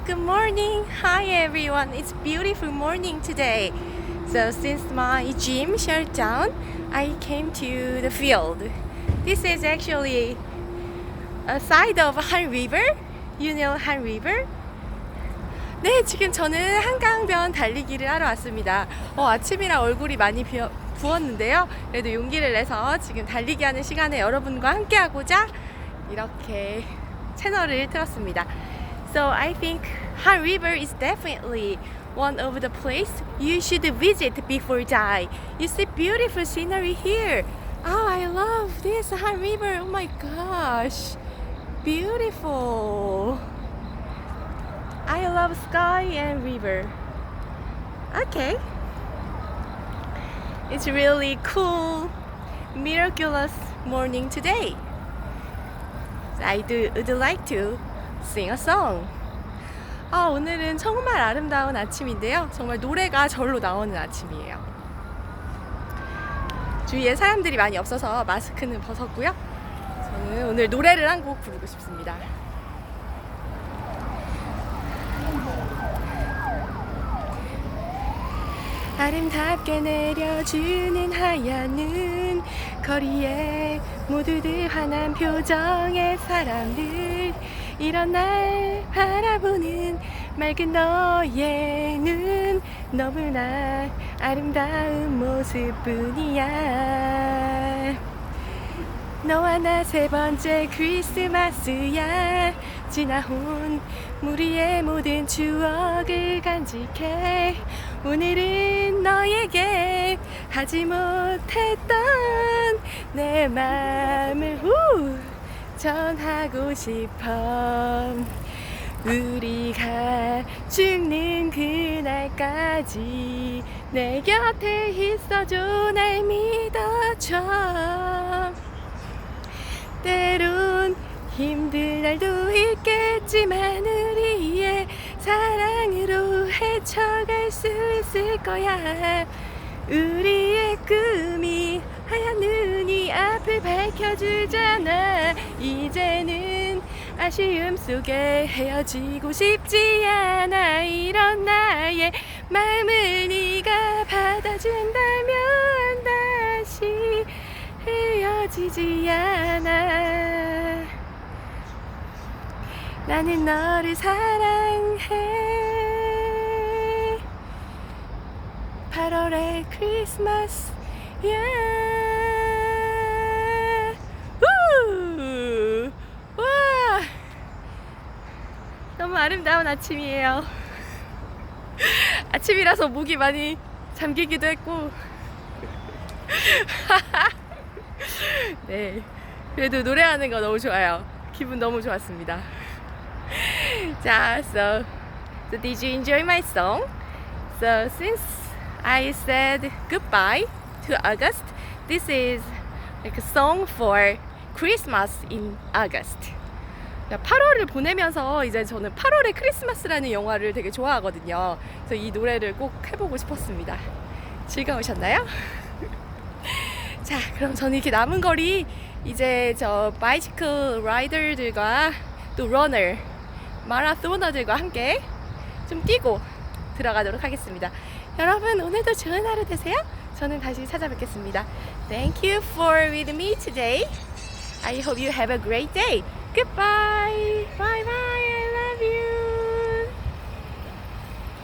Good morning. Hi everyone. It's beautiful morning today. So since my gym shut down, I came to the field. This is actually a side of Han River. You know Han River? 네, 지금 저는 한강변 달리기를 하러 왔습니다. 어, 아침이라 얼굴이 많이 비어, 부었는데요. 그래도 용기를 내서 지금 달리기 하는 시간에 여러분과 함께 하고자 이렇게 채널을 틀었습니다. So I think Han River is definitely one of the place you should visit before die. You see beautiful scenery here. Oh, I love this Han River. Oh my gosh. Beautiful. I love sky and river. Okay. It's really cool, miraculous morning today. I do, would like to sing a song. 아, 오늘은 정말 아름다운 아침인데요. 정말 노래가 절로 나오는 아침이에요. 주위에 사람들이 많이 없어서 마스크는 벗었고요. 저는 오늘 노래를 한 곡 부르고 싶습니다. 아름답게 내려주는 하얀 눈 거리에 모두들 환한 표정의 사람들 이런 날 바라보는 맑은 너의 눈 너무나 아름다운 모습뿐이야. 너와 나 세 번째 크리스마스야. 지나온 우리의 모든 추억을 간직해. 오늘은 너에게 하지 못했던 내 마음을 후 전하고 싶어. 우리가 죽는 그날까지 내 곁에 있어줘 날 믿어줘. 때론 힘든 날도 있겠지만 우리의 사랑으로 헤쳐갈 수 있을 거야. 우리의 꿈이 하얀 앞을 밝혀주잖아. 이제는 아쉬움 속에 헤어지고 싶지 않아. 이런 나의 마음을 네가 받아준다면 다시 헤어지지 않아. 나는 너를 사랑해. 8월의 크리스마스야 우! 와 너무 아름다운 아침이에요 아침이라서 목이 많이 잠기기도 했고 네. 그래도 노래하는 거 너무 좋아요. 기분 너무 좋았습니다. 자, so, so did you enjoy my song? So since I said goodbye to August, this is like a song for Christmas in August. 8월을 보내면서 이제 저는 8월의 크리스마스라는 영화를 되게 좋아하거든요. 그래서 이 노래를 꼭 해보고 싶었습니다. 즐거우셨나요? 자, 그럼 저는 이렇게 남은 거리 이제 저 바이시클 라이더들과 또 러너, 마라토너들과 함께 좀 뛰고 들어가도록 하겠습니다. 여러분 오늘도 좋은 하루 되세요. 저는 다시 찾아뵙겠습니다. Thank you for with me today. I hope you have a great day. Goodbye. Bye bye.